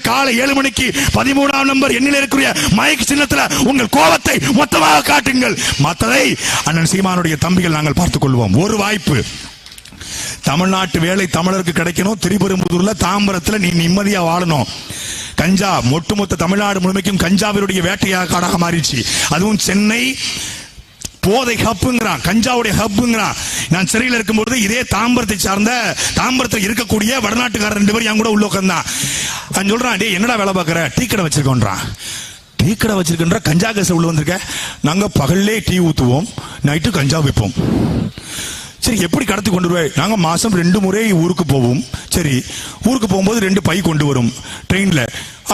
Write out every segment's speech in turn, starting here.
காலை ஏழு மணிக்கு பதிமூணாம் நம்பர் எண்ணில் இருக்கிற மயக்க சின்னத்தில் உங்கள் கோபத்தை மொத்தமாக காட்டுங்கள். மற்றதை அண்ணன் சீமானுடைய தம்பிகள் நாங்கள் பார்த்துக் கொள்வோம் ஒரு வாய்ப்பு. தமிழ்நாட்டு வேலை தமிழருக்கு கிடைக்கணும். திரிபுரம்புதூர்ல தாம்பரத்துல நீ நிம்மதியா வாழணும். கஞ்சா ஒட்டுமொத்த தமிழ்நாடு முழுமைக்கும் கஞ்சாவினுடைய வேட்டையாக காடாக மாறிடுச்சு. அதுவும் சென்னை போதை ஹப்புங்கிறான் கஞ்சாவுடைய ஹப்புங்கிறான். நான் சிறையில் இருக்கும்போது இதே தாம்பரத்தை சார்ந்த தாம்பரத்தில் இருக்கக்கூடிய வடநாட்டுக்காரர் ரெண்டு பேரும் என் கூட உள்ள உட்காந்தான் அவன் சொல்றான் டே என்னடா வேலை பார்க்குற? டீ கடை வச்சிருக்கோன்றான். டீ கடை வச்சிருக்கின்ற கஞ்சா கேஸ் உள்ள வந்திருக்க. நாங்கள் பகல்லே டீ ஊற்றுவோம் நைட்டு கஞ்சா விற்போம். சரி எப்படி கடத்தி கொண்டு வருவாய்? நாங்க மாசம் ரெண்டு முறை ஊருக்கு போவோம். சரி ஊருக்கு போகும்போது ரெண்டு பை கொண்டு வரும். ட்ரெயின்ல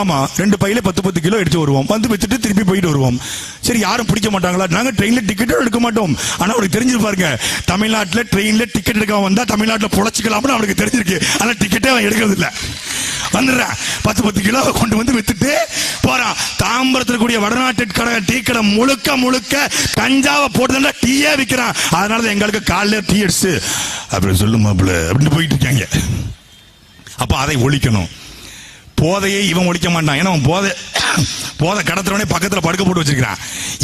ஆமா ரெண்டு பையில பத்து பத்து கிலோ எடுத்து வருவோம். வந்து வச்சுட்டு திருப்பி போயிட்டு வருவோம். சரி யாரும் பிடிக்க மாட்டாங்களா? நாங்க ட்ரெயின்ல டிக்கெட்டும் எடுக்க மாட்டோம். ஆனா அவருக்கு தெரிஞ்சிருப்பாருங்க தமிழ்நாட்டுல ட்ரெயின்ல டிக்கெட் எடுக்காம வந்தா தமிழ்நாட்டுல பொழைச்சிக்கலாம்னு அவனுக்கு தெரிஞ்சிருக்கு. ஆனா டிக்கெட்டே அவன் எடுக்கிறது இல்லை வந்துடுறேன் பத்து பத்து கிலோ கொண்டு வந்து வித்துட்டு போறான் தாம்பரத்தில் கூடிய வடநாட்டு கடை டீ கடை முழுக்க முழுக்க கஞ்சாவை போட்டு டீயே விற்கிறான் அதனால தான் எங்களுக்கு காலைல டீ அடிச்சு. அப்படி சொல்லு மாப்பிள்ள. அப்படின்னு போயிட்டு இருக்காங்க. அப்போ அதை ஒழிக்கணும். போதையை இவன் ஒழிக்க மாட்டான். ஏன்னா அவன் போதை போதை கடத்துறவனே பக்கத்தில் படுக்க போட்டு வச்சிருக்கிறான்.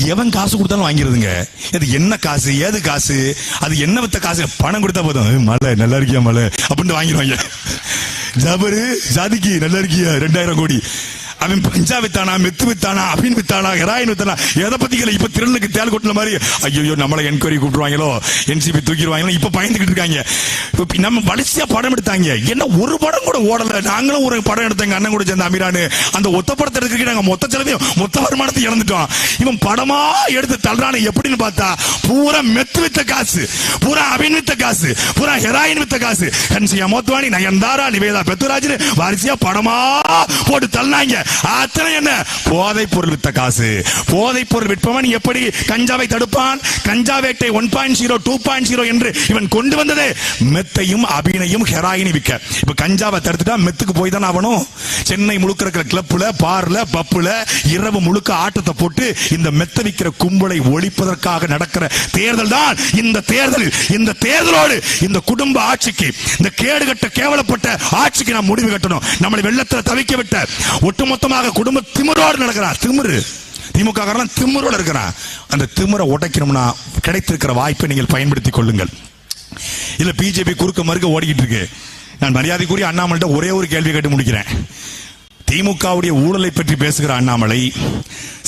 எவன் காசு கொடுத்தாலும் வாங்கிடுதுங்க இது என்ன காசு? ஏது காசு? அது என்ன வித்த காசு? பணம் கொடுத்தா போதும். மழை நல்லா இருக்கியா மழை அப்படின்ட்டு வாங்கிடுவாங்க. ஜாபரு ஜாதிக்கு நல்லா இருக்கியா? ரெண்டாயிரம் கோடி. அவன் பஞ்சா வித்தானா மெத்து வித்தானா அபின் வித்தானா ஹெராயின் வித்தானா? எதை பத்தி கேளு? இப்ப திருநனுக்கு தேல் கொட்டின மாதிரி ஐயோ நம்மளை என்கொயரி கூப்பிடுவாங்களோ? என்சிபி தூக்கிடுவாங்களோ? இப்ப பயந்துகிட்டு இருக்காங்க. இப்ப நம்ம வளர்ச்சியா படம் எடுத்தாங்க. என்ன ஒரு படம் கூட ஓடல. நாங்களும் ஒரு படம் எடுத்தாங்க அண்ணன் கூட சேர்ந்த அமீரானு. அந்த ஒத்த படத்தை எடுத்துக்கிட்டு நாங்க மொத்த செலவையும் மொத்த வருமானத்தை இழந்துட்டோம். இவன் படமா எடுத்து தள்ளுறான எப்படின்னு பார்த்தா பூரா மெத்து வித்த காசு. பூரா அபின் வித்த காசு. பூரா ஹெராயின் வித்த காசு. ஹன்சியா மோத்வானி நயன்தாரா நிவேதா பெத்துராஜ் வாரிசியா படமா போட்டு தள்ளினாங்க. அத்தனை என்ன? போதை பொருள் வித்த காசு. போதை பொருள் விற்பவன் எப்படி கஞ்சாவை தடுப்பான்? கஞ்சா வேட்டை one point zero two point zero என்று இவன் கொண்டு வந்தது. மெத்தையும் அபினையும் ஹெராயினி விற்க. இப்ப கஞ்சாவை தடுத்துட்டா மெத்துக்கு போய் தானே ஆகணும்? சென்னை முழுக்க இருக்கிற கிளப்ல பார்ல பப்புல இரவு முழுக்க ஆட்டத்தை போட்டு இந்த மெத்த விற்கிற கும்பலை ஒழிப்பதற்காக நடக்கிற தேர்தல் தான் இந்த தேர்தலில் இந்த தேர்தலோடு இந்த குடும்ப ஆட்சிக்கு இந்த கேடுகட்ட கேவலப்பட்ட ஆட்சிக்கு நாம் முடிவு கட்டணும். நம்மளை வெள்ளத்தில் தவிக்க விட்ட ஒட்டுமொத்தமாக குடும்ப திமிரோடு நடக்கிறான் திமிரு. திமுக காரன் திமிரோடு இருக்கிறான் அந்த திமிரை உடைக்கணும்னா கிடைத்திருக்கிற வாய்ப்பை நீங்கள் பயன்படுத்திக் கொள்ளுங்கள். இல்ல பிஜேபி குறுக்க மறுக்க ஓடிக்கிட்டு இருக்கு. நான் மரியாதைக்குரிய அண்ணாமலை ஒரே ஒரு கேள்வி கேட்டு முடிக்கிறேன். திமுகவுடைய ஊழலை பற்றி பேசுகிற அண்ணாமலை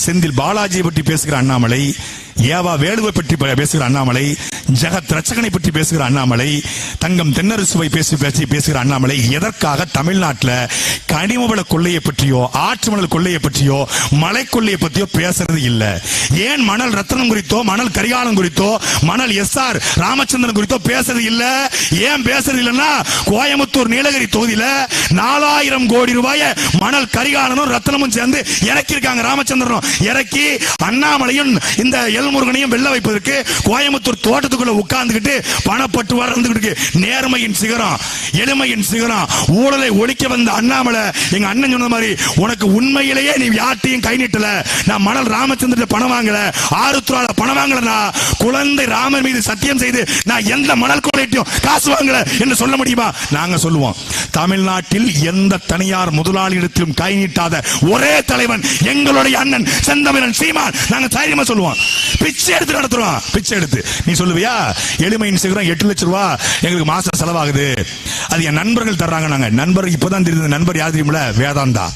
செந்தில் பாலாஜியை பற்றி பேசுகிற அண்ணாமலை ஏவா வேலுவை பற்றி பேசுகிற அண்ணாமலை ஜெகத் ரச்சகனை பற்றி பேசுகிற அண்ணாமலை தங்கம் தென்னரசுவை பேசி பேசி பேசுகிற அண்ணாமலை எதற்காக தமிழ்நாட்டில் கனிமவள கொள்ளையை பற்றியோ ஆற்று மணல் கொள்ளையை பற்றியோ மலை கொள்ளையை பற்றியோ பேசுறது இல்லை. ஏன் மணல் ரத்தனம் குறித்தோ மணல் கரிகாலம் குறித்தோ மணல் எஸ் ஆர் ராமச்சந்திரன் குறித்தோ பேசுறது இல்லை? ஏன் பேசுறது இல்லைன்னா கோயம்புத்தூர் நீலகிரி தொகுதியில் நாலாயிரம் கோடி ரூபாய மணல் கரிகாலனும் ரத்தனமும் சேர்ந்து இறக்கி இருக்காங்க ராமச்சந்திரனும். இறக்கி அண்ணாமலையும் இந்த எல் எல்முருகனையும் வெள்ள வைப்பதற்கு கோயம்புத்தூர் தோட்டத்துக்குள்ள உட்கார்ந்துக்கிட்டு பணப்பட்டு வளர்ந்துக்கிட்டு நேர்மையின் சிகரம் எளிமையின் சிகரம். ஊழலை ஒழிக்க வந்த அண்ணாமலை எங்க அண்ணன் சொன்ன மாதிரி உனக்கு உண்மையிலேயே நீ யார்ட்டையும் கை நீட்டல. நான் மணல் ராமச்சந்திர பணம் வாங்கல. ஆருத்ரால பணம் வாங்கலனா குழந்தை ராமன் மீது சத்தியம் செய்து நான் எந்த மணல் கொள்ளையிட்டையும் காசு வாங்கல என்று சொல்ல முடியுமா? நாங்க சொல்லுவோம். தமிழ்நாட்டில் எந்த தனியார் முதலாளியிடத்திலும் கை நீட்டாத ஒரே தலைவன் எங்களுடைய அண்ணன் செந்தமிழன் சீமான். நாங்க தைரியமா சொல்லுவோம். பிச்சை எடுத்து நடத்துறோம். பிச்சை எடுத்து. நீ சொல்லுவியா? எளிமையின் சிகரம் எட்டு லட்சம் ரூபா எங்களுக்கு மாசம் செலவாகுது. அது என் நண்பர்கள் தர்றாங்க நாங்க. நண்பர் இப்பதான் தெரியுது. நண்பர் யார் தெரியுமில வேதாந்தா.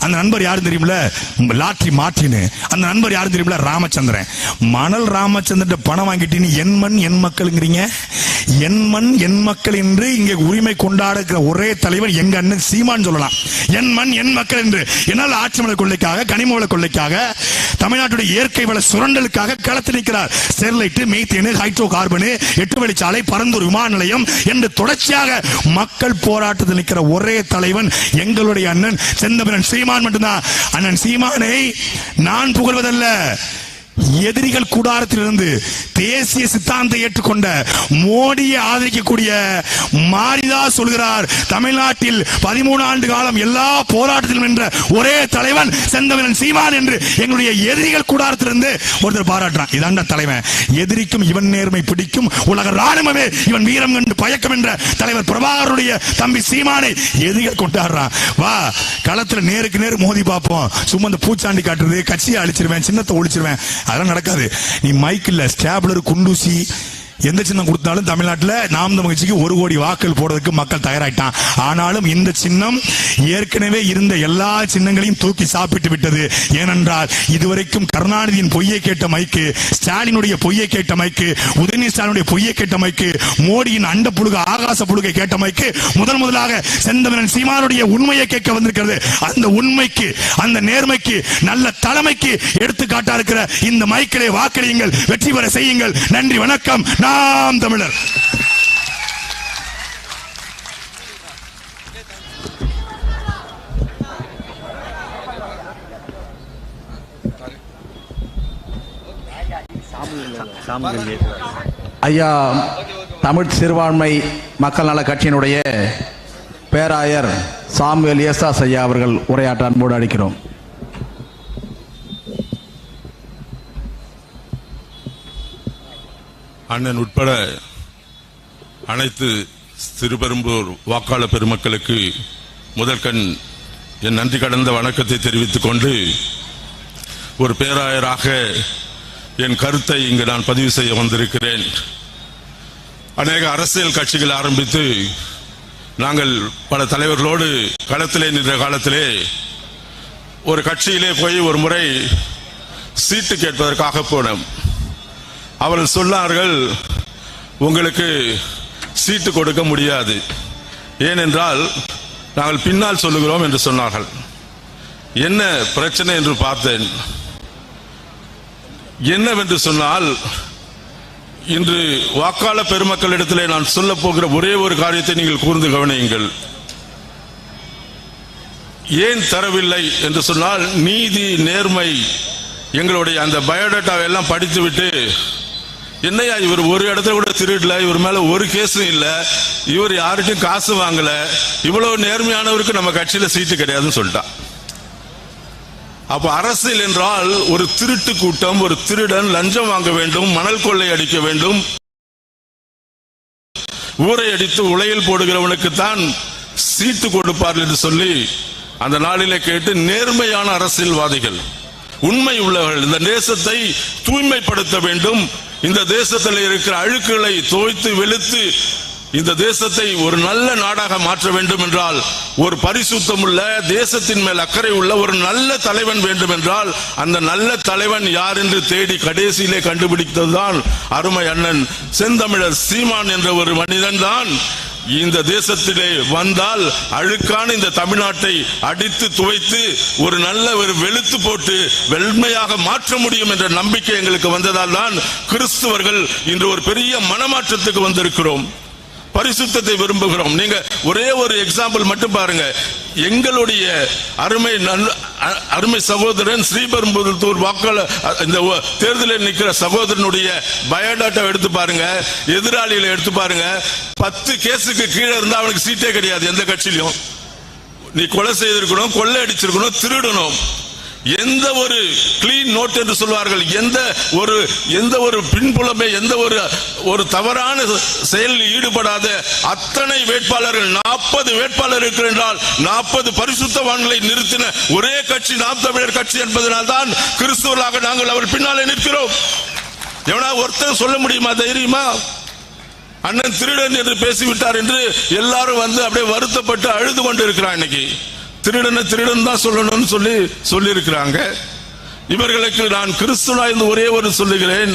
அந்த நண்பர் யாரும் தெரியுமில்ல? லாட்ரி மாற்றினு அந்த நண்பர் யாரும் தெரியுமில்ல? ராமச்சந்திரன். மணல் ராமச்சந்திரன் பணம் வாங்கிட்டீங்க என் மண் என் மக்கள்ங்கிறீங்க? என் மண் என் மக்கள் என்று இங்கே உரிமை கொண்டாடுகிற ஒரே தலைவர் எங்க அண்ணன் சீமான் சொல்லலாம். என் மண் என் மக்கள் என்று. என்னால் ஆட்சி மலை கொள்ளைக்காக கனிம வள கொள்ளைக்காக தமிழ்நாட்டுடைய இயற்கை வள சுரண்டலுக்காக களத்தில் நிற்கிறார். ஸ்டெர்லைட் மீத்தேனு ஹைட்ரோ கார்பனு எட்டு வழிச்சாலை பரந்தூர் விமான நிலையம் என்று தொடர்ச்சியாக மக்கள் போராட்டத்தில் நிற்கிற ஒரே தலைவன் எங்களுடைய அண்ணன் செந்தமிழன் சீமான் மட்டும்தான். அண்ணன் சீமானை நான் புகழ்வதல்ல. எதிரிகள் கூடாரத்திலிருந்து தேசிய சித்தாந்தை ஏற்றுக்கொண்ட மோடியை ஆதரிக்கக்கூடிய மாரிதா சொல்கிறார் தமிழ்நாட்டில் பதிமூணு ஆண்டு காலம் எல்லா போராட்டத்திலும் நின்ற ஒரே தலைவன் செந்தமிழன் சீமான் என்று எங்களுடைய எதிரிகள் கூடாரத்திலிருந்து ஒருத்தர் பாராட்டுறான். இதாண்ட தலைவன் எதிரிக்கும் இவன் நேர்மை பிடிக்கும். உலக ராணுவமே இவன் வீரம் கண்டு பயக்கம் என்ற தலைவர் பிரபாகருடைய தம்பி சீமானை எதிரிகள் கொண்டாடுறான். வா களத்துல நேருக்கு நேர் மோதி பார்ப்போம். சும்மா இந்த பூச்சாண்டி காட்டுறது கட்சியை அழிச்சிருவேன் சின்னத்தை ஒழிச்சிருவேன். அதெல்லாம் நடக்காது. நீ மைக்கில் ஸ்டாப்லர் குண்டூசி எந்த சின்னம் கொடுத்தாலும் தமிழ்நாட்டில் நாம் மகிழ்ச்சிக்கு ஒரு கோடி வாக்கள் போடுறதுக்கு மக்கள் தயாராயிட்டான். ஆனாலும் இந்த சின்னம் ஏற்கனவே இருந்த எல்லா சின்னங்களையும் தூக்கி சாப்பிட்டு விட்டது. ஏனென்றால் இதுவரைக்கும் கருணாநிதியின் பொய்யை கேட்ட மைக்கு ஸ்டாலினுடைய பொய்யை கேட்ட மைக்கு உதயநிதி ஸ்டாலினுடைய பொய்யை கேட்ட மைக்கு மோடியின் அண்ட புழுக ஆகாச புழுகை கேட்ட மைக்கு முதன் முதலாக செந்தமிழன் சீமானுடைய உண்மையை கேட்க வந்திருக்கிறது. அந்த உண்மைக்கு அந்த நேர்மைக்கு நல்ல தலைமைக்கு எடுத்துக்காட்டா இருக்கிற இந்த மைக்கிலே வாக்களியுங்கள் வெற்றி பெற செய்யுங்கள். நன்றி வணக்கம். நாம் தமிழர். ஐயா தமிழ் சிறுபான்மை மக்கள் நல கட்சியினுடைய பேராயர் சாமுவேல் ஏசாஸ் ஐயா அவர்கள் உரையாற்ற அன்போடு அழைக்கிறோம். அண்ணன் உட்பட அனைத்து திருப்பெரும்பூர் வாக்காளர் பெருமக்களுக்கு முதற்கண் என் நன்றி கடந்த வணக்கத்தை தெரிவித்துக் கொண்டு ஒரு பேராயராக என் கருத்தை இங்கு நான் பதிவு செய்ய வந்திருக்கிறேன். அநேக அரசியல் கட்சிகள் ஆரம்பித்து நாங்கள் பல தலைவர்களோடு களத்திலே நின்ற காலத்திலே ஒரு கட்சியிலே போய் ஒரு முறை சீட்டு கேட்பதற்காக போனோம். அவர்கள் சொன்னார்கள் உங்களுக்கு சீட்டு கொடுக்க முடியாது. ஏனென்றால் நாங்கள் பின்னால் சொல்லுகிறோம் என்று சொன்னார்கள். என்ன பிரச்சனை என்று பார்த்தேன். என்னவென்று சொன்னால் இன்று வாக்காளர் பெருமக்களிடத்திலே நான் சொல்ல போகிற ஒரே ஒரு காரியத்தை நீங்கள் கூர்ந்து கவனியுங்கள். ஏன் தரவில்லை? என்று சொன்னால் நீதி நேர்மை எங்களுடைய அந்த பயோடேட்டாவை எல்லாம் படித்துவிட்டு என்னையா இவர் ஒரு இடத்துல கூட திருடல? இவர் மேல ஒரு கேஸும் இல்ல. இவர் யார்கிட்டயும் காசு வாங்கல. இவ்வளவு நேர்மையானவருக்கு நம்ம கட்சியில சீட்டு கிடையாதுன்னு சொல்லிட்டான். அப்ப அரசியல் என்றால் ஒரு திருட்டு கூட்டம் ஒரு திருடன் லஞ்சம் வாங்க வேண்டும் மணல் கொள்ளை அடிக்க வேண்டும். ஊரை அடித்து உலையில் போடுகிறவனுக்கு தான் சீட்டு கொடுப்பார்கள் என்று சொல்லி அந்த நாளிலே கேட்டு நேர்மையான அரசியல்வாதிகள் உண்மை உள்ளவர்கள் இந்த தேசத்தை தூய்மைப்படுத்த வேண்டும். இந்த தேசத்தில் இருக்கிற அழுக்குகளை தோய்த்து வெளுத்து இந்த தேசத்தை ஒரு நல்ல நாடாக மாற்ற வேண்டும் என்றால் ஒரு பரிசுத்தம் உள்ள தேசத்தின் மேல் அக்கறை உள்ள ஒரு நல்ல தலைவன் வேண்டும் என்றால் அந்த நல்ல தலைவன் யார் என்று தேடி கடைசியிலே கண்டுபிடித்ததுதான் அருமை அண்ணன் செந்தமிழர் சீமான் என்ற ஒரு மனிதன் தான் இந்த தேசத்திலே வந்தால் அழுக்கான இந்த தமிழ்நாட்டை அடித்து துவைத்து ஒரு நல்ல ஒரு வெளுத்து போட்டு வெண்மையாக மாற்ற முடியும் என்ற நம்பிக்கை எங்களுக்கு வந்ததால் தான் கிறிஸ்துவர்கள் இன்று ஒரு பெரிய மனமாற்றத்துக்கு வந்திருக்கிறோம். பரிசுத்தத்தை விரும்புகிறோம். நீங்க ஒரே ஒரு எக்ஸாம்பிள் மட்டும் பாருங்க. எங்களுடைய அருமை அ- அருமை சகோதரன் ஸ்ரீபெரும்புதூர் வாக்காளர் இந்த தேர்தலில் நிற்கிற சகோதரனுடைய பயோடாட்டா எடுத்து பாருங்க. எதிராளிகளை எடுத்து பாருங்க. பத்து கேஸுக்கு கீழே இருந்தா அவனுக்கு சீட்டே கிடையாது எந்த கட்சியிலும் நீ கொலை செய்திருக்கணும் கொள்ளை அடிச்சிருக்கணும் திருடணும். எந்த ஒரு கிளீன் நோட் என்று சொல்வார்கள் எந்த ஒரு எந்த ஒரு பின்புலமே எந்த ஒரு ஒரு தவறான செயலில் ஈடுபடாத அத்தனை வேட்பாளர்கள் நாற்பது வேட்பாளர் இருக்கிறென்றால் நாற்பது பரிசுத்தவான்களை நிறுத்தின ஒரே கட்சி நாம் தமிழர் கட்சி என்பதனால் தான் கிறிஸ்துவர்களாக நாங்கள் அவர் பின்னாலே நிற்கிறோம். எவனா ஒருத்தர் சொல்ல முடியுமா தைரியமா? அண்ணன் திருடன் என்று பேசிவிட்டார் என்று எல்லாரும் வந்து அப்படியே வருத்தப்பட்டு அழுது கொண்டு இருக்கிறான் இன்னைக்கு. திருடனை திருடன் தான் சொல்லணும்னு சொல்லி சொல்லியிருக்கிறாங்க. இவர்களுக்கு நான் கிறிஸ்துவா என்று ஒரே ஒரு சொல்லுகிறேன்.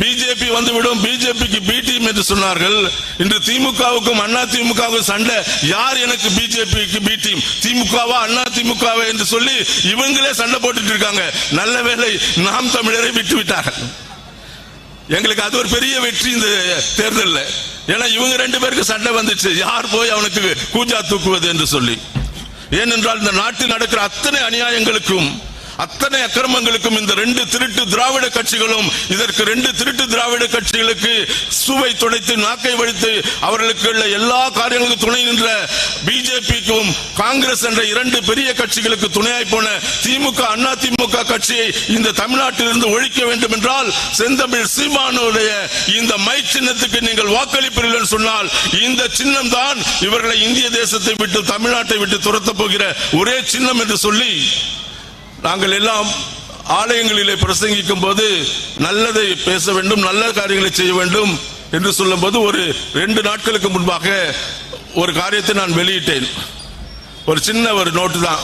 பிஜேபி வந்துவிடும் பிஜேபிக்கு பி டீம் என்று சொன்னார்கள். இன்று திமுகவுக்கும் அண்ணா திமுகவுக்கும் சண்டை. யார் எனக்கு பிஜேபிக்கு பி டீம்? திமுகவா அண்ணா திமுகவா என்று சொல்லி இவங்களே சண்டை போட்டுட்டு இருக்காங்க. நல்ல வேளை நாம் தமிழரை விட்டு விட்டார்கள் எங்களுக்கு அது ஒரு பெரிய வெற்றி இந்த தேர்தலில். ஏன்னா இவங்க ரெண்டு பேருக்கு சண்டை வந்துச்சு. யார் போய் அவனுக்கு கூஜா தூக்குவது என்று சொல்லி. ஏனென்றால் இந்த நாட்டில் நடக்கிற அத்தனை அநியாயங்களுக்கும் அத்தனை அக்கிரமங்களுக்கும் இந்த ரெண்டு திருட்டு திராவிட கட்சிகளும் இதற்கு ரெண்டு திருட்டு திராவிட கட்சிகளுக்கு சுவை துடைத்து நாக்கை வழித்து அவர்களுக்கு உள்ள எல்லா காரியங்களுக்கும் துணை நின்ற பிஜேபிக்கும் காங்கிரஸ் என்ற இரண்டு பெரிய கட்சிகளுக்கு துணையாய் போன திமுக அண்ணா திமுக கட்சியை இந்த தமிழ்நாட்டிலிருந்து ஒழிக்க வேண்டும் என்றால் செந்தமிழ் சீமானுடைய இந்த மை சின்னத்துக்கு நீங்கள் வாக்களிப்பீர்கள் சொன்னால் இந்த சின்னம் தான் இவர்களை இந்திய தேசத்தை விட்டு தமிழ்நாட்டை விட்டு துரத்தப் போகிற ஒரே சின்னம் என்று சொல்லி நாங்கள் எல்லாம் ஆலயங்களிலே பிரசங்கிக்கும் போது நல்லதை பேச வேண்டும் நல்ல காரியங்களை செய்ய வேண்டும் என்று சொல்லும்போது ஒரு ரெண்டு நாட்களுக்கு முன்பாக ஒரு காரியத்தை நான் வெளியிட்டேன். ஒரு சின்ன ஒரு நோட்டு தான்.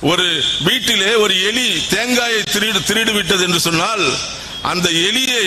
ஒரு வீட்டிலே ஒரு எலி தேங்காயை திருடு திருடு விட்டது என்று சொன்னால் அந்த எலியை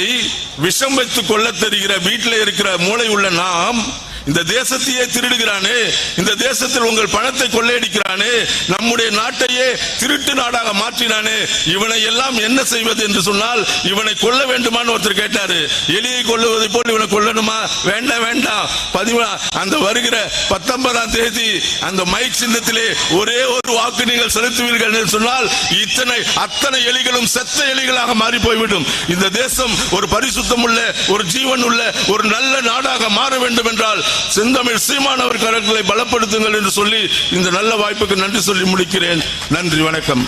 விஷம் வைத்துக் கொள்ள தெரிகிற வீட்டில் இருக்கிற மூளை உள்ள நாம் இந்த தேசத்தையே திருடுகிறானே இந்த தேசத்தில் உங்கள் பணத்தை கொள்ளையடிக்கிறானே நம்முடைய நாட்டையே திருட்டு நாடாக மாற்றினானே இவனை எல்லாம் என்ன செய்வது என்று சொன்னால் இவனை கொல்ல வேண்டுமான்னு ஒருத்தர் கேட்டாரு. எலியை கொல்லுவதை போல் இவனை கொல்லணுமா? வேண்டாம் வேண்டாம். பதிவா அந்த வருகிற பத்தொன்பதாம் தேதி அந்த மைக் சின்னத்திலே ஒரே ஒரு வாக்கு நீங்கள் செலுத்துவீர்கள் என்று சொன்னால் இத்தனை அத்தனை எலிகளும் செத்த எலிகளாக மாறி போய்விடும் இந்த தேசம் ஒரு பரிசுத்தம் உள்ள ஒரு ஜீவன் உள்ள ஒரு நல்ல நாடாக மாற வேண்டும் என்றால் செந்தமிழ் சீமானவர் கரங்களை பலப்படுத்துங்கள் என்று சொல்லி இந்த நல்ல வாய்ப்புக்கு நன்றி சொல்லி முடிக்கிறேன். நன்றி வணக்கம்.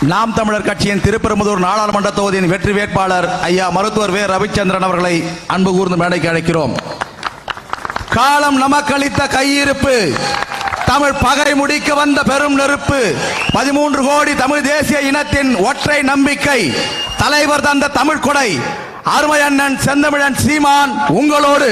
நாம் தமிழர் கட்சியின் திருப்பெரும்புதூர் நாடாளுமன்ற தொகுதியின் வெற்றி வேட்பாளர் ஐயா மருத்துவர் வே. ரவிச்சந்திரன் அவர்களை அன்பு கூர்ந்து மேடைக்கு அழைக்கிறோம். காலம் நமக்களித்த கையிருப்பு தமிழ் பகை முடிக்க வந்த பெரும் நெருப்பு பதிமூன்று கோடி தமிழ் தேசிய இனத்தின் ஒற்றை நம்பிக்கை தலைவர் தந்த தமிழ் கொடை. அருமையண்ணன் செந்தமிழன் சீமான் உங்களோடு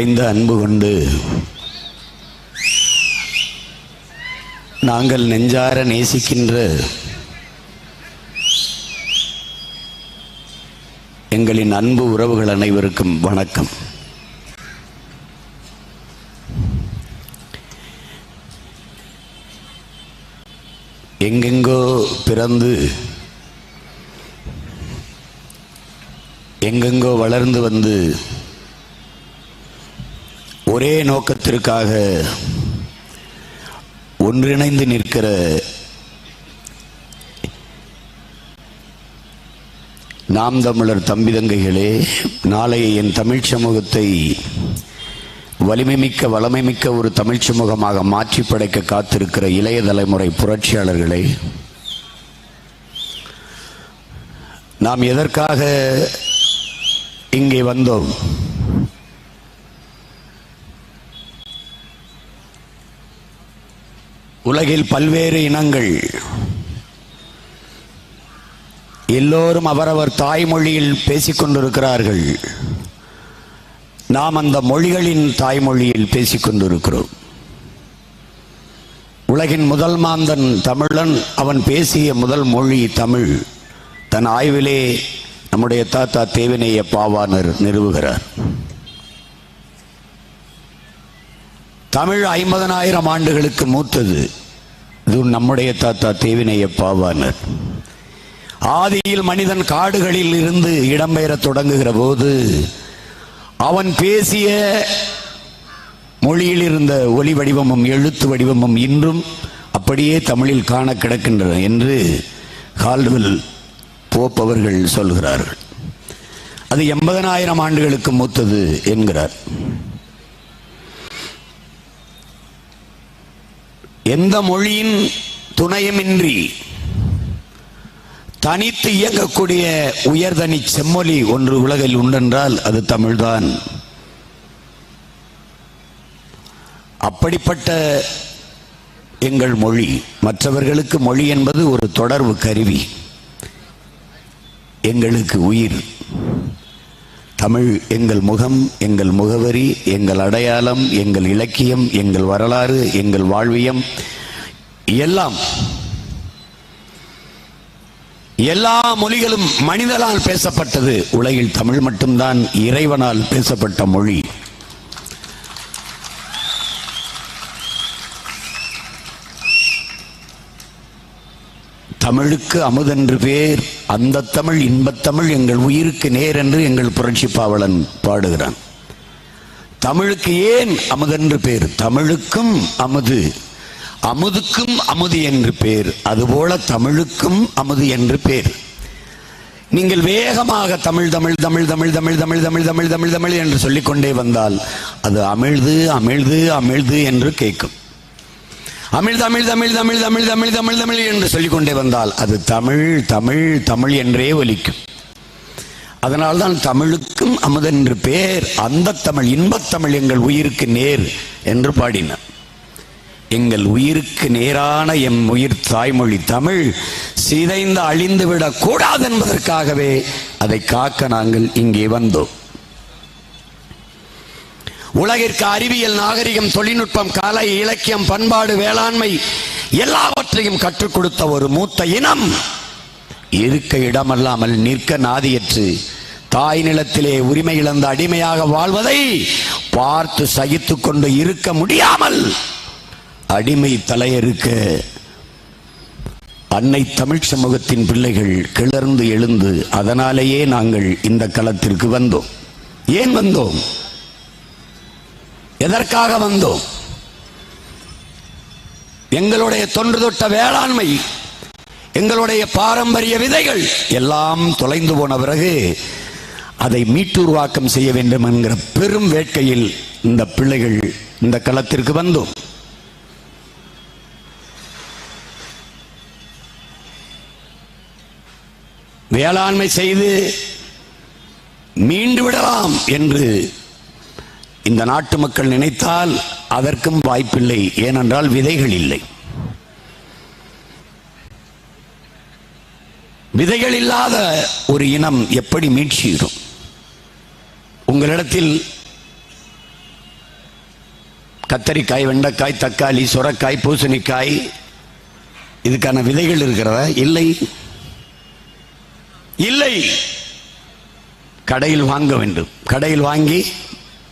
நிறைந்த அன்பு கொண்டு நாங்கள் நெஞ்சார நேசிக்கின்ற எங்களின் அன்பு உறவுகள் அனைவருக்கும் வணக்கம். எங்கெங்கோ பிறந்து எங்கெங்கோ வளர்ந்து வந்து ஒரே நோக்கத்திற்காக ஒன்றிணைந்து நிற்கிற நாம் தமிழர் தம்பி தங்கைகளே நாளைய என் தமிழ் சமூகத்தை வலிமை மிக்க வளமைமிக்க ஒரு தமிழ் சமூகமாக மாற்றி படைக்க காத்திருக்கிற இளைய தலைமுறை புரட்சியாளர்களே நாம் எதற்காக இங்கே வந்தோம்? உலகில் பல்வேறு இனங்கள். எல்லோரும் அவரவர் தாய்மொழியில் பேசிக்கொண்டிருக்கிறார்கள். நாம் அந்த மொழிகளின் தாய்மொழியில் பேசிக்கொண்டிருக்கிறோம். உலகின் முதல் மாந்தன் தமிழன் அவன் பேசிய முதல் மொழி தமிழ். தன் ஆய்விலே நம்முடைய தாத்தா தேவினைய பாவானர் நிறுவுகிறார். தமிழ் ஐம்பதனாயிரம் ஆண்டுகளுக்கு மூத்தது. இது நம்முடைய தாத்தா தேவினைய பாவானர் ஆதியில் மனிதன் காடுகளில் இருந்து இடம்பெயர தொடங்குகிற போது அவன் பேசிய மொழியில் இருந்த ஒலி வடிவமும் எழுத்து வடிவமும் இன்றும் அப்படியே தமிழில் காண கிடக்கின்றன என்று கால்வில் போப் அவர்கள் சொல்கிறார்கள். அது எண்பதனாயிரம் ஆண்டுகளுக்கு மூத்தது என்கிறார். எந்த மொழியின் துணையுமின்றி தனித்து இயங்கக்கூடிய உயர்தனி செம்மொழி ஒன்று உலகில் உண்டென்றால் அது தமிழ்தான். அப்படிப்பட்ட எங்கள் மொழி மற்றவர்களுக்கு மொழி என்பது ஒரு தொடர்பு கருவி. எங்களுக்கு உயிர். தமிழ் எங்கள் முகம் எங்கள் முகவரி எங்கள் அடையாளம் எங்கள் இலக்கியம் எங்கள் வரலாறு எங்கள் வாழ்வியம் எல்லாம் எல்லா மொழிகளும் மனிதனால் பேசப்பட்டது. உலகில் தமிழ் மட்டும்தான் இறைவனால் பேசப்பட்ட மொழி. தமிழுக்கு அமுதென்று பேர். அந்த தமிழ் இன்பத்தமிழ் எங்கள் உயிருக்கு நேர் என்று எங்கள் புரட்சி பாவலன் பாடுகிறான். தமிழுக்கு ஏன் அமுதென்று பேர்? தமிழுக்கும் அமுது. அமுதுக்கும் அமுது என்று பேர். அதுபோல தமிழுக்கும் அமுது என்று பேர். நீங்கள் வேகமாக தமிழ் தமிழ் தமிழ் தமிழ் தமிழ் தமிழ் தமிழ் தமிழ் தமிழ் தமிழ் என்று சொல்லிக்கொண்டே வந்தால் அது அமிழ்து அமிழ்து அமிழ்து என்று கேட்கும். அமிழ் தமிழ் தமிழ் தமிழ் தமிழ் தமிழ் தமிழ் தமிழ் என்று சொல்லிக்கொண்டே வந்தால் அது தமிழ் தமிழ் தமிழ் என்றே ஒலிக்கும். அதனால்தான் தமிழுக்கும் அமுதென்று பேர் அந்த தமிழ் இன்பத்தமிழ் எங்கள் உயிருக்கு நேர் என்று பாடினார் எங்கள் உயிருக்கு நேரான எம் உயிர் தாய்மொழி தமிழ் சிதைந்து அழிந்து விடக் கூடாது என்பதற்காகவே அதை காக்க நாங்கள் இங்கே வந்தோம். உலகிற்கு அறிவியல் நாகரிகம் தொழில்நுட்பம் கலை இலக்கியம் பண்பாடு வேளாண்மை எல்லாவற்றையும் கற்றுக் கொடுத்த ஒரு மூத்த இனம். இருக்க இடமல்லாமல் நிற்க நாதியற்று. தாய் நிலத்திலே உரிமை இழந்த அடிமையாக வாழ்வதை பார்த்து சகித்து கொண்டு இருக்க முடியாமல் அடிமை தலையறுக்க. அன்னை தமிழ் சமூகத்தின் பிள்ளைகள் கிளர்ந்து எழுந்து அதனாலேயே நாங்கள் இந்த களத்திற்கு வந்தோம். ஏன் வந்தோம்? எதற்காக வந்தோம்? எங்களுடைய தொன்று தொட்ட வேளாண்மை எங்களுடைய பாரம்பரிய விதைகள் எல்லாம் தொலைந்து போன பிறகு அதை மீட்டுருவாக்கம் செய்ய வேண்டும் என்கிற பெரும் வேட்கையில் இந்த பிள்ளைகள் இந்த களத்திற்கு வந்தோம். வேளாண்மை செய்து மீண்டு விடலாம் என்று இந்த நாட்டு மக்கள் நினைத்தால் அதற்கும் வாய்ப்பில்லை. ஏனென்றால் விதைகள் இல்லை. விதைகள் இல்லாத ஒரு இனம் எப்படி மீட்சியிடும் உங்களிடத்தில் கத்தரிக்காய் வெண்டைக்காய் தக்காளி சுரக்காய் பூசணிக்காய் இதுக்கான விதைகள் இருக்கிறதா? இல்லை. இல்லை. கடையில் வாங்க வேண்டும். கடையில் வாங்கி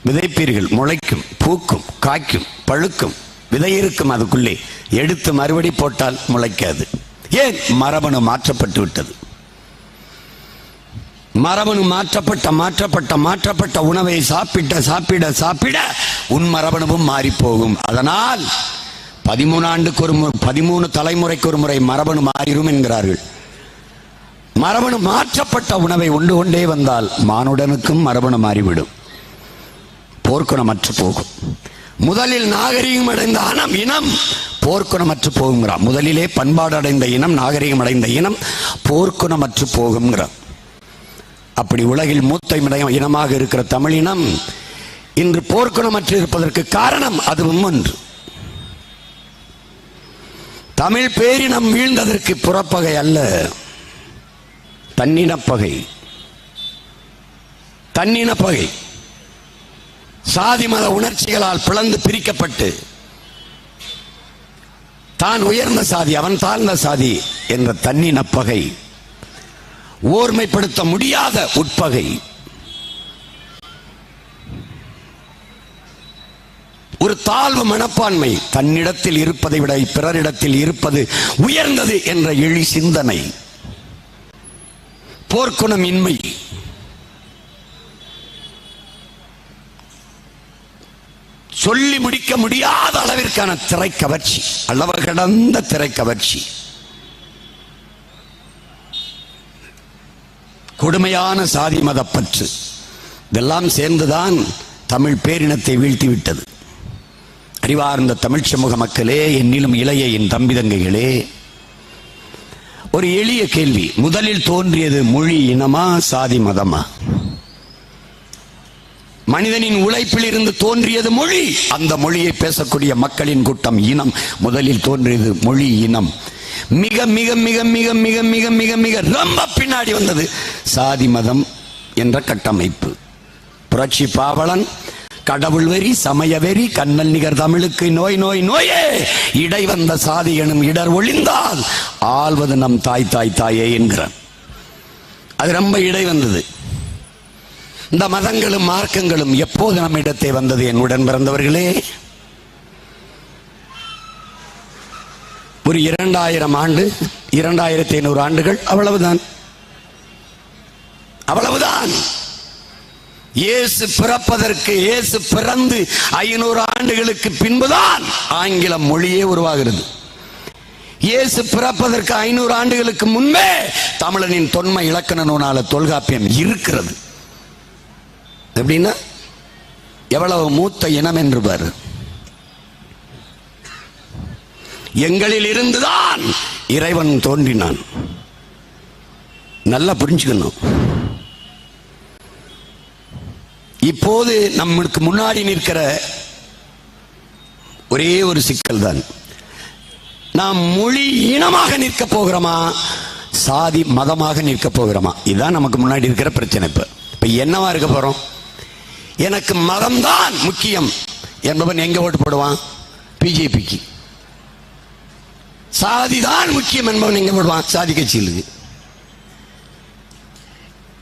விதைப்பீர்கள் முளைக்கும் பூக்கும் காய்க்கும் பழுக்கும் விதை இருக்கும் அதுக்குள்ளே எடுத்து மறுபடி போட்டால் முளைக்காது. ஏன்? மரபணு மாற்றப்பட்டு விட்டது. மரபணு மாற்றப்பட்ட மாற்றப்பட்ட மாற்றப்பட்ட உணவை சாப்பிட்ட சாப்பிட சாப்பிட உன் மரபணுவும் மாறி போகும் அதனால் பதிமூணு ஆண்டுக்கு ஒரு மு- பதிமூணு தலைமுறைக்கு ஒரு முறை மரபணு மாறிடும் என்கிறார்கள். மரபணு மாற்றப்பட்ட உணவை உண்டு கொண்டே வந்தால் மானுடனுக்கும் மரபணு மாறிவிடும். போர்க்குணமற்று போகும். முதலில் நாகரிகம் அடைந்த அனம் இனம் போர்க்குணமற்று போகுங்கிறான் முதலிலே பண்பாடு அடைந்த இனம் நாகரிகம் அடைந்த இனம் போர்க்குணமற்று போகுங்கிறான் அப்படி உலகில் மூத்த இனமாக இருக்கிற தமிழினம் இன்று போர்க்குணமற்று இருப்பதற்கு காரணம் அதுவும் ஒன்று. தமிழ் பேரினம் வீழ்ந்ததற்கு புறப்பகை அல்ல தன்னினப்பகை. தன்னினப்பகை. சாதி மத உணர்ச்சிகளால் பிளந்து பிரிக்கப்பட்டு தான் உயர்ந்த சாதி அவன் தாழ்ந்த சாதி என்ற தன்னினப்பகை ஓர்மைப்படுத்த முடியாத உட்பகை ஒரு தாழ்வு மனப்பான்மை தன்னிடத்தில் இருப்பதை விட பிறரிடத்தில் இருப்பது உயர்ந்தது என்ற எழி சிந்தனை போர்க்குணம் இன்மை சொல்லி முடிக்க முடியாத அளவிற்கான திரை கவர்ச்சி அளவு கடந்த திரை கவர்ச்சி கொடுமையான சாதி மதப்பற்று இதெல்லாம் சேர்ந்துதான் தமிழ் பேரினத்தை வீழ்த்தி விட்டது அறிவார்ந்த தமிழ் சமூக மக்களே என்னிலும் இளைய என் தம்பிதங்கைகளே ஒரு எளிய கேள்வி முதலில் தோன்றியது மொழி இனமா சாதி மதமா? மனிதனின் உழைப்பில் இருந்து தோன்றியது மொழி. அந்த மொழியை பேசக்கூடிய மக்களின் கூட்டம் இனம். முதலில் தோன்றியது மொழி இனம். மிக மிக மிக மிக மிக மிக மிக மிக ரொம்ப பின்னாடி வந்தது சாதி மதம் என்ற கட்டமைப்பு. புரட்சி பாவலன் கடவுள் வெறி சமய வெறி கண்ணல் நிகர் தமிழுக்கு நோய் நோய் நோயே. இடை வந்த சாதி எனும் இடர் ஒளிந்தால் ஆள்வது நம் தாய் தாய் தாயே என்கிறான். அது ரொம்ப இடை வந்தது. இந்த மதங்களும் மார்க்கங்களும் எப்போது நம்மிடத்தை வந்தது என் உடன் பிறந்தவர்களே? ஒரு இரண்டாயிரம் ஆண்டு இரண்டாயிரத்தி ஐநூறு ஆண்டுகள் அவ்வளவுதான். அவ்வளவுதான். இயேசு பிறப்பதற்கு இயேசு பிறந்து ஐநூறு ஆண்டுகளுக்கு பின்புதான் ஆங்கிலம் மொழியே உருவாகிறது. இயேசு பிறப்பதற்கு ஐநூறு ஆண்டுகளுக்கு முன்பே தமிழனின் தொன்மை இலக்கண நூலால தொல்காப்பியம் இருக்கிறது. எப்படின்னா எவ்வளவு மூத்த இனம் என்று பாரு. எங்களில் இருந்துதான் இறைவன் தோன்றினான். நல்லா புரிஞ்சுக்கணும். இப்போது நம்மளுக்கு முன்னாடி நிற்கிற ஒரே ஒரு சிக்கல் தான் நாம் மொழி இனமாக நிற்க போகிறோமா சாதி மதமாக நிற்க போகிறோமா? இதுதான் நமக்கு முன்னாடி இருக்கிற பிரச்சனை இப்போ. இப்ப என்னவா இருக்க போறோம்? எனக்கு மதம்தான் முக்கியம் என்பவன் எங்க ஓட்டு போடுவான்? பிஜேபிக்கு. சாதி தான் முக்கியம் என்பவன் எங்க போடுவான்? சாதி கட்சிகளுக்கு.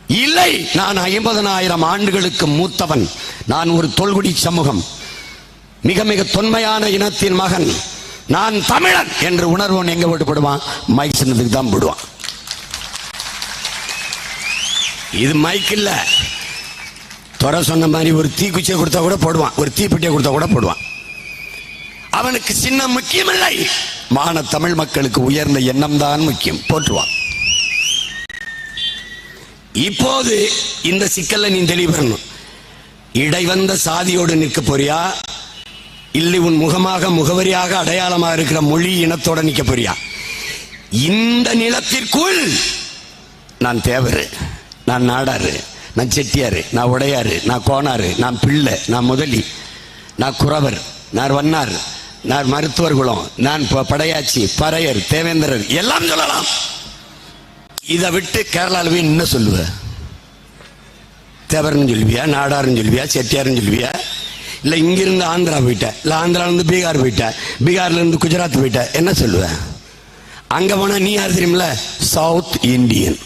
இல்லை நான் ஐம்பதனாயிரம் ஆண்டுகளுக்கு மூத்தவன். நான் ஒரு தொல்குடி சமூகம். மிக மிக தொன்மையான இனத்தின் மகன். நான் தமிழன் என்று உணர்வன் எங்க ஓட்டு போடுவான்? மைக் சின்னத்துக்கு தான் போடுவான். இது மைக் இல்லை. துறை சொன்ன மாதிரி ஒரு தீக்குச்சியை கொடுத்தா கூட போடுவான். ஒரு தீப்பெட்டியை கொடுத்தா கூட போடுவான். அவனுக்கு சின்னம் முக்கியமில்லை. மான தமிழ் மக்களுக்கு உயர்ந்த எண்ணம் தான் முக்கியம். போற்றுவான். இப்போது இந்த சிக்கல்ல நீ தெளிவு இடைவந்த சாதியோடு நிற்க போறியா? இல்லை உன் முகமாக முகவரியாக அடையாளமாக இருக்கிற மொழி இனத்தோட நிற்க போறியா? இந்த நிலத்திற்குள் நான் தேவரு. நான் நாடாரு. நான் செட்டியாரு நான் உடையாறு நான் கோனாரு நான் பிள்ளை நான் முதலி நான் குறவர் நான் வன்னார் நான் மருத்துவர் குலம் நான் படையாச்சி பறையர் தேவேந்திரர் எல்லாம் சொல்லலாம். இதை விட்டு கேரளாவில் போய் என்ன சொல்லுவ. தேவர்னு சொல்லுவியா நாடார்னு சொல்லுவியா செட்டியார்னு சொல்லுவியா? இல்லை இங்கிருந்து ஆந்திரா போயிட்ட இல்லை ஆந்திராலேருந்து பீகார் போயிட்ட பீகார்லேருந்து குஜராத் போயிட்ட என்ன சொல்லுவேன் அங்கே போனால் நீ யார் தெரியுமில்ல? South Indian.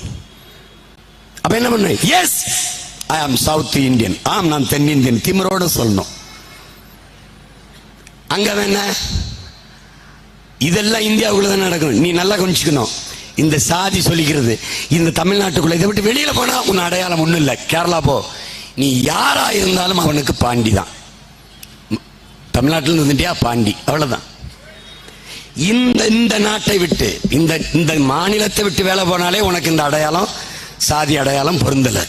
அப்போ என்ன பண்ண? எஸ் ஐ ஆம் சவுத் இந்தியன் ஆம் நான் தென்னிந்தியன் திமிரோட சொல்லணும். அங்க வேணா. இதெல்லாம் இந்தியாவுக்குள்ள தான் நடக்கணும். நீ நல்லா கொஞ்சிக்கணும் இந்த சாதி சொல்லிக்கிறது இந்த தமிழ்நாட்டுக்குள்ள இதை விட்டு வெளியில போனா உன் அடையாளம் ஒண்ணும் இல்லை. கேரளா போ. நீ யாரா இருந்தாலும் அவனுக்கு பாண்டி தான். தமிழ்நாட்டில் இருந்துட்டியா? பாண்டி. அவ்வளவுதான். இந்த இந்த நாட்டை விட்டு இந்த இந்த மாநிலத்தை விட்டு வேலை போனாலே உனக்கு இந்த அடையாளம் சாதி அடையாளம் பொருந்தலை.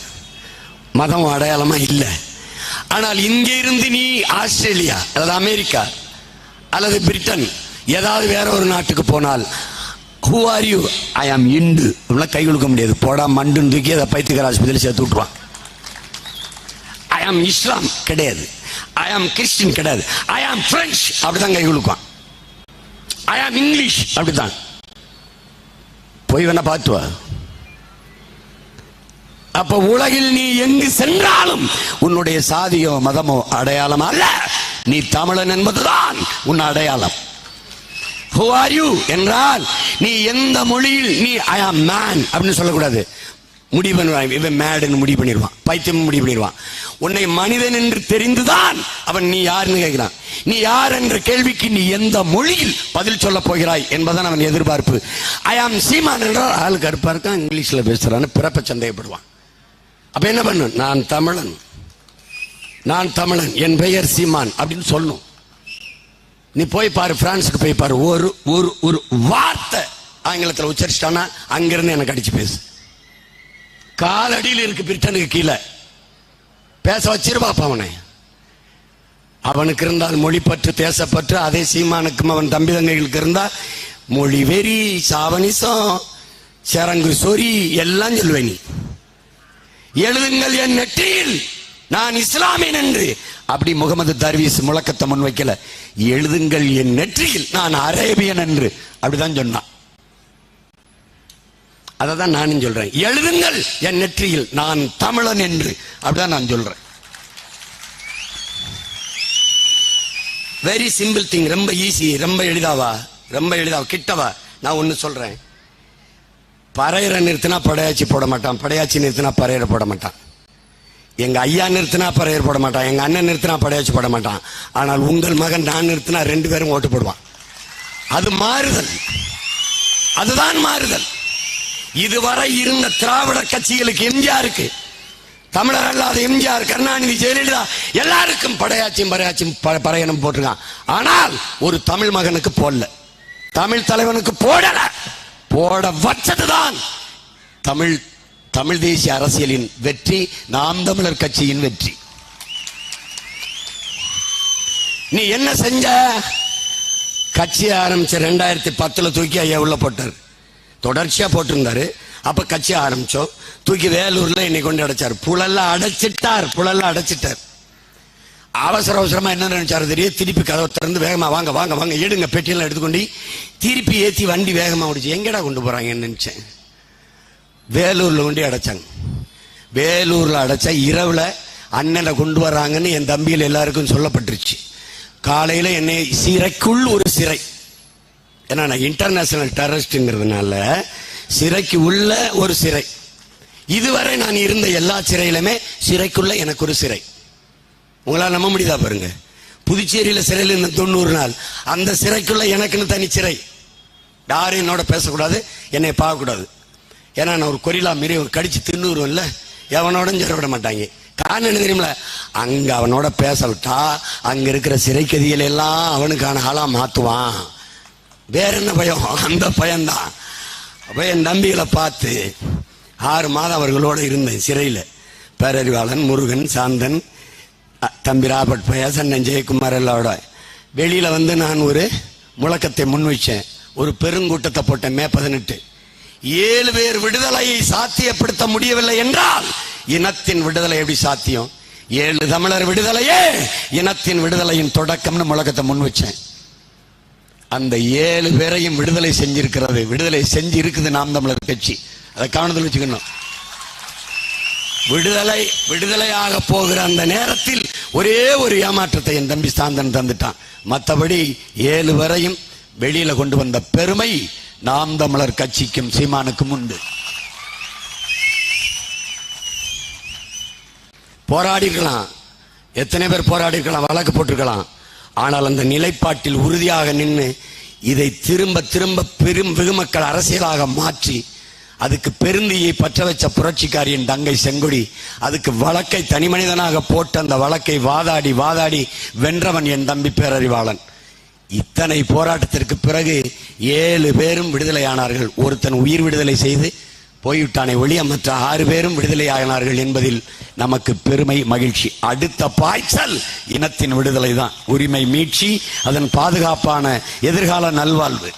மதம் அடையாளமா இல்லை. ஆனால் இங்கே இருந்து நீ ஆஸ்திரேலியா அல்லது அமெரிக்கா அல்லது பிரிட்டன் ஏதாவது வேற ஒரு நாட்டுக்கு போனால் ஹூ ஆர் யூ ஐ ஆம் இண்டு அப்படிலாம் கை கொடுக்க முடியாது. போடா மண்டுன்னு தூக்கி அதை பைத்தியக்கார ஆஸ்பத்திரி சேர்த்து விட்டுருவான் ஐ ஆம் இஸ்லாம் கிடையாது. ஐ ஆம் கிறிஸ்டின் கிடையாது. ஐ ஆம் பிரெஞ்ச் அப்படிதான் கை கொடுப்பான். ஐ ஆம் இங்கிலீஷ் அப்படிதான் போய் வேணா பார்த்து வா. அப்ப உலகில் நீ எங்கு சென்றாலும் உன்னுடைய சாதியோ மதமோ அடையாளம் அல்ல. நீ தமிழன் என்பதுதான் உன் அடையாளம். Who are என்றால் நீ எந்த மொழியில் நீ ஐ ஆம் மேன் அப்படின்னு சொல்லக்கூடாது. முடிவு பண்ணுவான் இவன் மேடுன்னு முடிவு பண்ணிடுவான். பைத்தியம் முடிவு பண்ணிடுவான். உன்னை மனிதன் என்று தெரிந்துதான் அவன் நீ யாருன்னு கேட்கிறான். நீ யார் என்ற கேள்விக்கு நீ எந்த மொழியில் பதில் சொல்ல போகிறாய் என்பதான் அவன் எதிர்பார்ப்பு. ஐ ஆம் சீமான் என்றால் ஆள் கருப்பா இருக்கான் இங்கிலீஷில் பேசுகிறான்னு பிறப்ப சந்தேகப்படுவான். அப்ப என்ன பண்ணு நான் தமிழன். நான் தமிழன். என் பெயர் சீமான் அப்படின்னு சொல்லணும். நீ போய் பாரு பிரான்ஸுக்கு போய் பாரு. ஒரு ஒரு ஒரு வார்த்தை ஆங்கிலத்தில் உச்சரிச்சிட்டானா அங்கிருந்து எனக்கு அடிச்சு பேசு. காலடியில் இருக்கு பிரிட்டனுக்கு கீழே. பேச வச்சிருவாப்பா அவனை. அவனுக்கு இருந்தால் மொழிப்பற்று தேசப்பற்று அதே சீமானுக்கும் அவன் தம்பி தங்கைகளுக்கு இருந்தா மொழி வெறி சாவனிசம் சரங்கு சொறி எல்லாம் சொல்லுவேன் நீ. எழுதுங்கள் என் நெற்றியில். நான் இஸ்லாமியன் என்று. அப்படி முகமது தர்வீஸ் முழக்கத்தை முன் வைக்கல எழுதுங்கள் என் நெற்றியில். நான் அரேபியன் என்று. அப்படிதான் சொன்னான். அதை தான் நானும் சொல்றேன். எழுதுங்கள் என் நெற்றியில். நான் தமிழன் என்று. அப்படிதான் நான் சொல்றேன். வெரி சிம்பிள் திங் ரொம்ப ஈஸி ரொம்ப எளிதாவா? ரொம்ப எளிதாவா கிட்டவா? நான் ஒன்னு சொல்றேன். பறையரை நிறுத்தினா படையாச்சி போட மாட்டான். படையாச்சி நிறுத்தினா பறையரை போட மாட்டான். எங்க ஐயா நிறுத்தினா பறையர் போட மாட்டான். எங்க அண்ணன் நிறுத்தினா படையாச்சி போட மாட்டான். ஆனால் உங்கள் மகன் நான் நிறுத்தினா ரெண்டு பேரும் ஓட்டு போடுவான். அது மாறுதல். அதுதான் மாறுதல். இதுவரை இருந்த திராவிட கட்சிகளுக்கு எம்ஜிஆருக்கு தமிழர் அல்லாத எம்ஜிஆர் கருணாநிதி ஜெயலலிதா எல்லாருக்கும் படையாச்சியும் படையாச்சியும் ப- பறையனும் போட்டிருக்கான். ஆனால் ஒரு தமிழ் மகனுக்கு போடல. தமிழ் தலைவனுக்கு போடல. போட வச்சதுதான் தமிழ் தமிழ் தேசிய அரசியலின் வெற்றி நாம் தமிழர் கட்சியின் வெற்றி. நீ என்ன செஞ்ச? கட்சி ஆரம்பிச்ச ரெண்டாயிரத்தி பத்துல தூக்கி ஐயா உள்ள போட்டார். தொடர்ச்சியா போட்டிருந்தாரு. அப்ப கட்சி ஆரம்பிச்சோம். தூக்கி வேலூர்ல என்னை கொண்டு அடைச்சார். புழல்ல அடைச்சிட்டார் புழல்ல அடைச்சிட்டார். அவசர அவசரமா என்ன நினைச்சாரு தெரியும்? திருப்பி கதவை திறந்து வேகமா வாங்க வாங்க வாங்க எடுங்க பெட்டியெல்லாம் எடுத்துக்கொண்டு திருப்பி ஏத்தி வண்டி வேகமா ஓடிச்சு. எங்கடா கொண்டு போகிறாங்கன்னு நினைச்சேன். வேலூர்ல கொண்டு அடைச்சாங்க. வேலூர்ல அடைச்சா இரவுல அண்ணனை கொண்டு வர்றாங்கன்னு என் தம்பியில் எல்லாருக்கும் சொல்லப்பட்டுருச்சு. காலையில என்னை சிறைக்குள் ஒரு சிறை. ஏன்னா நான் இன்டர்நேஷனல் டெரரிஸ்ட்ங்கிறதுனால சிறைக்கு உள்ள ஒரு சிறை. இதுவரை நான் இருந்த எல்லா சிறையிலுமே சிறைக்குள்ள எனக்கு ஒரு சிறை. உங்களால் நம்ப முடியுதா பாருங்க? புதுச்சேரியில் சிறையில் இருந்த தொண்ணூறு நாள். அந்த சிறைக்குள்ள எனக்குன்னு தனி சிறை. யாரும் என்னோட பேசக்கூடாது என்னை பார்க்கக்கூடாது. ஏன்னா நான் ஒரு கொரிலா மீறி ஒரு கடிச்சு தின்னுருவேன்ல எவனோட சொல்ல விட மாட்டாங்க. காரணம் என்ன தெரியுமில அங்க அவனோட பேச விட்டா அங்க இருக்கிற சிறைக்கதிகள் எல்லாம் அவனுக்கான ஆளா மாத்துவான். வேற என்ன பயம்? அந்த பயம்தான். அப்ப என் தம்பிகளை பார்த்து ஆறு மாதம் அவர்களோட இருந்தேன் சிறையில. பேரறிவாளன் முருகன் சாந்தன் தம்பி ராபர்ட் பயசண்ணன் ஜெயக்குமார் எல்லாரோட. வெளியில் வந்து நான் ஒரு முழக்கத்தை முன் வச்சேன் ஒரு பெருங்கூட்டத்தை போட்டேன் மே பதினெட்டு. ஏழு பேர் விடுதலையை சாத்தியப்படுத்த முடியவில்லை என்றால் இனத்தின் விடுதலை எப்படி சாத்தியம்? ஏழு தமிழர் விடுதலையே இனத்தின் விடுதலையின் தொடக்கம்னு முழக்கத்தை முன் வச்சேன் அந்த ஏழு பேரையும் விடுதலை செஞ்சிருக்கிறது. விடுதலை செஞ்சு இருக்குது நாம் தமிழர் கட்சி. அதை கவனத்தில் வச்சுக்கணும். விடுதலை விடுதலையாக போகிற அந்த நேரத்தில் ஒரே ஒரு ஏமாற்றத்தை என் தம்பி சாந்தன் தந்துட்டான். மற்றபடி ஏழு வரையும் வெளியில கொண்டு வந்த பெருமை நாம் தமிழர் கட்சிக்கும் சீமானுக்கும் உண்டு. போராடிருக்கலாம் எத்தனை பேர் போராடிருக்கலாம் வழக்கு போட்டிருக்கலாம். ஆனால் அந்த நிலைப்பாட்டில் உறுதியாக நின்று இதை திரும்ப திரும்ப பெரும் வெகுமக்கள் அரசியலாக மாற்றி அதுக்கு பெருந்தியை பற்ற வச்ச புரட்சிக்காரியின் தங்கை செங்கொடி அதுக்கு வழக்கை தனிமனிதனாக போட்டு அந்த வழக்கை வாதாடி வாதாடி வென்றவன் என் தம்பி பேரறிவாளன். இத்தனை போராட்டத்திற்கு பிறகு ஏழு பேரும் விடுதலையானார்கள். ஒருத்தன் உயிர் விடுதலை செய்து போய்விட்டானே ஒழிய மற்ற ஆறு பேரும் விடுதலையானார்கள் என்பதில் நமக்கு பெருமை மகிழ்ச்சி. அடுத்த பாய்ச்சல் இனத்தின் விடுதலை தான் உரிமை மீட்சி அதன் பாதுகாப்பான எதிர்கால நல்வாழ்வு.